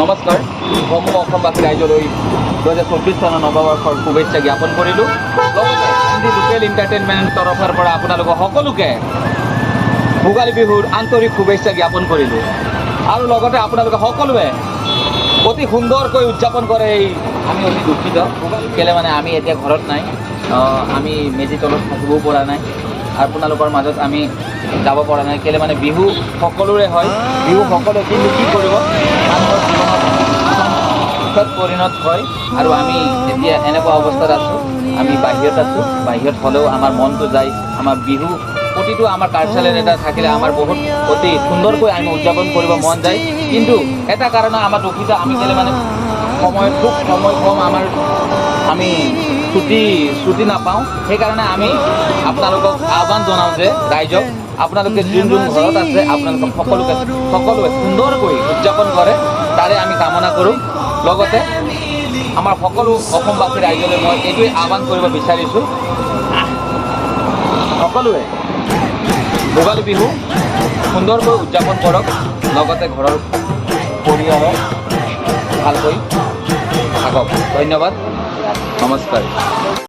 নমস্কাৰ সমূহ অসমবাসী ৰাইজলৈ দুহেজাৰ চৌব্বিছ চনৰ নৱবৰ্ষৰ শুভেচ্ছা জ্ঞাপন কৰিলোঁ। লগতে লোকেল এণ্টাৰটেইনমেণ্ট তৰফৰ পৰা আপোনালোকক সকলোকে ভোগালী বিহুৰ আন্তৰিক শুভেচ্ছা জ্ঞাপন কৰিলোঁ। আৰু লগতে আপোনালোকে সকলোৱে অতি সুন্দৰকৈ উদযাপন কৰে এই আমি অতি দুখিত। কেলে মানে আমি এতিয়া ঘৰত নাই। আমি মেজি তলত থাকিবও পৰা নাই। আপোনালোকৰ মাজত আমি যাব পৰা নাই। কেলে মানে বিহু সকলোৰে হয়। বিহু সকলোৱে কিন্তু কি কৰিব? মানুহৰ পৰিণত হয় আৰু আমি এতিয়া এনেকুৱা অৱস্থাত আছোঁ, আমি বাহিৰত আছোঁ, বাহিৰত হ'লেও আমাৰ মনটো যায়, আমাৰ বিহু প্ৰতিটো আমাৰ কালচাৰেল এটা থাকিলে আমাৰ বহুত অতি সুন্দৰকৈ আমি উদযাপন কৰিব মন যায়। কিন্তু এটা কাৰণে আমাৰ দুখিত, আমি কেলে মানে সময় খুব সময় কম আমাৰ, আমি ছুটি ছুটি নাপাওঁ সেইকাৰণে আমি আপোনালোকক আহ্বান জনাওঁ যে, ৰাইজক, আপোনালোকে যোন যোন ঘৰত আছে, আপোনালোকক সকলোকে, সকলোৱে সুন্দৰকৈ উদযাপন কৰে, তাৰে আমি কামনা কৰোঁ। লগতে আমাৰ সকলো অসমবাসী ৰাইজলৈ মই এইটোৱে আহ্বান কৰিব বিচাৰিছোঁ। সকলোৱে ভোগালী বিহু সুন্দৰকৈ উদযাপন কৰক, লগতে ঘৰৰ পৰিয়ালৰ ভালকৈ থাকক। ধন্যবাদ। নমস্কাৰ